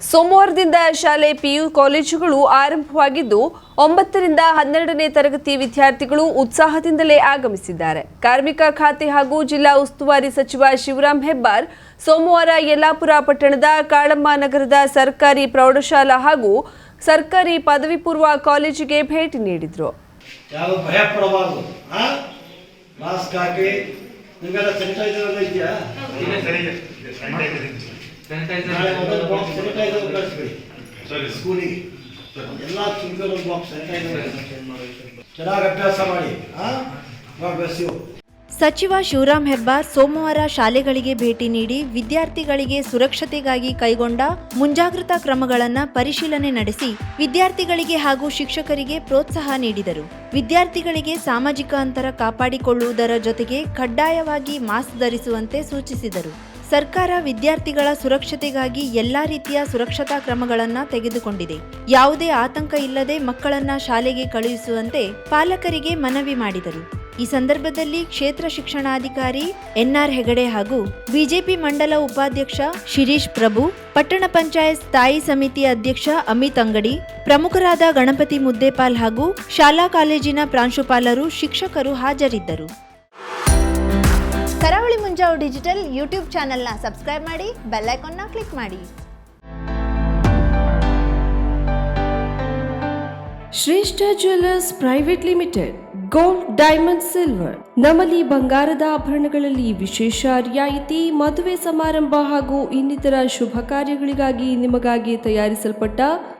ಸೋಮವಾರದಿಂದ ಶಾಲೆ ಪಿಯು ಕಾಲೇಜುಗಳು ಆರಂಭವಾಗಿದ್ದು ಒಂಬತ್ತರಿಂದ ಹನ್ನೆರಡನೇ ತರಗತಿ ವಿದ್ಯಾರ್ಥಿಗಳು ಉತ್ಸಾಹದಿಂದಲೇ ಆಗಮಿಸಿದ್ದಾರೆ. ಕಾರ್ಮಿಕ ಖಾತೆ ಹಾಗೂ ಜಿಲ್ಲಾ ಉಸ್ತುವಾರಿ ಸಚಿವ ಶಿವರಾಂ ಹೆಬ್ಬಾರ್ ಸೋಮವಾರ ಯಲ್ಲಾಪುರ ಪಟ್ಟಣದ ಕಾಳಮ್ಮ ನಗರದ ಸರ್ಕಾರಿ ಪ್ರೌಢಶಾಲಾ ಹಾಗೂ ಸರ್ಕಾರಿ ಪದವಿ ಪೂರ್ವ ಕಾಲೇಜಿಗೆ ಭೇಟಿ ನೀಡಿದರು. ಯಾವ ಭಯ ಪಡಬಾರ್ದು ಆ ಮಾಸ್ಕ್ ಹಾಕಿ ನಿಮ್ಗೆಲ್ಲ ಸ್ಯಾನಿಟೈಸರ್ ಎಲ್ಲ ಇದೆಯಾ ಬಾಕ್ಸ್ ಸ್ಯಾನಿಟೈಸರ್ ಕಳಿಸ್ಬಿಡಿ ಸ್ಕೂಲಿಗೆ ಎಲ್ಲ ಚಿಕ್ಕದೊಂದು ಬಾಕ್ಸ್ ಸ್ಯಾನಿಟೈಸರ್ ಚೆನ್ನಾಗಿ ಅಭ್ಯಾಸ ಮಾಡಿ. ಆ? ಗಾಡ್ ಬ್ಲೆಸ್ ಯು ಸಚಿವ ಶಿವರಾಮ್ ಹೆಬ್ಬಾರ್ ಸೋಮವಾರ ಶಾಲೆಗಳಿಗೆ ಭೇಟಿ ನೀಡಿ ವಿದ್ಯಾರ್ಥಿಗಳಿಗೆ ಸುರಕ್ಷತೆಗಾಗಿ ಕೈಗೊಂಡ ಮುಂಜಾಗ್ರತಾ ಕ್ರಮಗಳನ್ನು ಪರಿಶೀಲನೆ ನಡೆಸಿ ವಿದ್ಯಾರ್ಥಿಗಳಿಗೆ ಹಾಗೂ ಶಿಕ್ಷಕರಿಗೆ ಪ್ರೋತ್ಸಾಹ ನೀಡಿದರು. ವಿದ್ಯಾರ್ಥಿಗಳಿಗೆ ಸಾಮಾಜಿಕ ಅಂತರ ಕಾಪಾಡಿಕೊಳ್ಳುವುದರ ಜೊತೆಗೆ ಕಡ್ಡಾಯವಾಗಿ ಮಾಸ್ಕ್ ಧರಿಸುವಂತೆ ಸೂಚಿಸಿದರು. ಸರ್ಕಾರ ವಿದ್ಯಾರ್ಥಿಗಳ ಸುರಕ್ಷತೆಗಾಗಿ ಎಲ್ಲಾ ರೀತಿಯ ಸುರಕ್ಷತಾ ಕ್ರಮಗಳನ್ನು ತೆಗೆದುಕೊಂಡಿದೆ. ಯಾವುದೇ ಆತಂಕ ಇಲ್ಲದೆ ಮಕ್ಕಳನ್ನ ಶಾಲೆಗೆ ಕಳುಹಿಸುವಂತೆ ಪಾಲಕರಿಗೆ ಮನವಿ ಮಾಡಿದರು. ಈ ಸಂದರ್ಭದಲ್ಲಿ ಕ್ಷೇತ್ರ ಶಿಕ್ಷಣಾಧಿಕಾರಿ ಎನ್ಆರ್ ಹೆಗಡೆ ಹಾಗೂ ಬಿಜೆಪಿ ಮಂಡಲ ಉಪಾಧ್ಯಕ್ಷ ಶಿರೀಶ್ ಪ್ರಭು, ಪಟ್ಟಣ ಪಂಚಾಯತ್ ಸ್ಥಾಯಿ ಸಮಿತಿ ಅಧ್ಯಕ್ಷ ಅಮಿತ್ ಅಂಗಡಿ, ಪ್ರಮುಖರಾದ ಗಣಪತಿ ಮುದ್ದೇಪಾಲ್ ಹಾಗೂ ಶಾಲಾ ಕಾಲೇಜಿನ ಪ್ರಾಂಶುಪಾಲರು ಶಿಕ್ಷಕರು ಹಾಜರಿದ್ದರು. ಮುಂಜಾವು ಡಿಜಿಟಲ್ ಯೂಟ್ಯೂಬ್ ಚಾನೆಲ್ನ ಸಬ್ಸ್ಕ್ರೈಬ್ ಮಾಡಿ, ಬೆಲ್ ಐಕಾನ್ನ ಕ್ಲಿಕ್ ಮಾಡಿ. Shreshta jewellers private limited, gold, diamond, silver. ನಮಲಿ ಬಂಗಾರದ ಆಭರಣಗಳಲ್ಲಿ ವಿಶೇಷ ರಿಯಾಯಿತಿ, ಮದುವೆ ಸಮಾರಂಭ ಹಾಗೂ ಇನ್ನಿತರ ಶುಭ ಕಾರ್ಯಗಳಿಗಾಗಿ ನಿಮಗಾಗಿ ತಯಾರಿಸಲ್ಪಟ್ಟ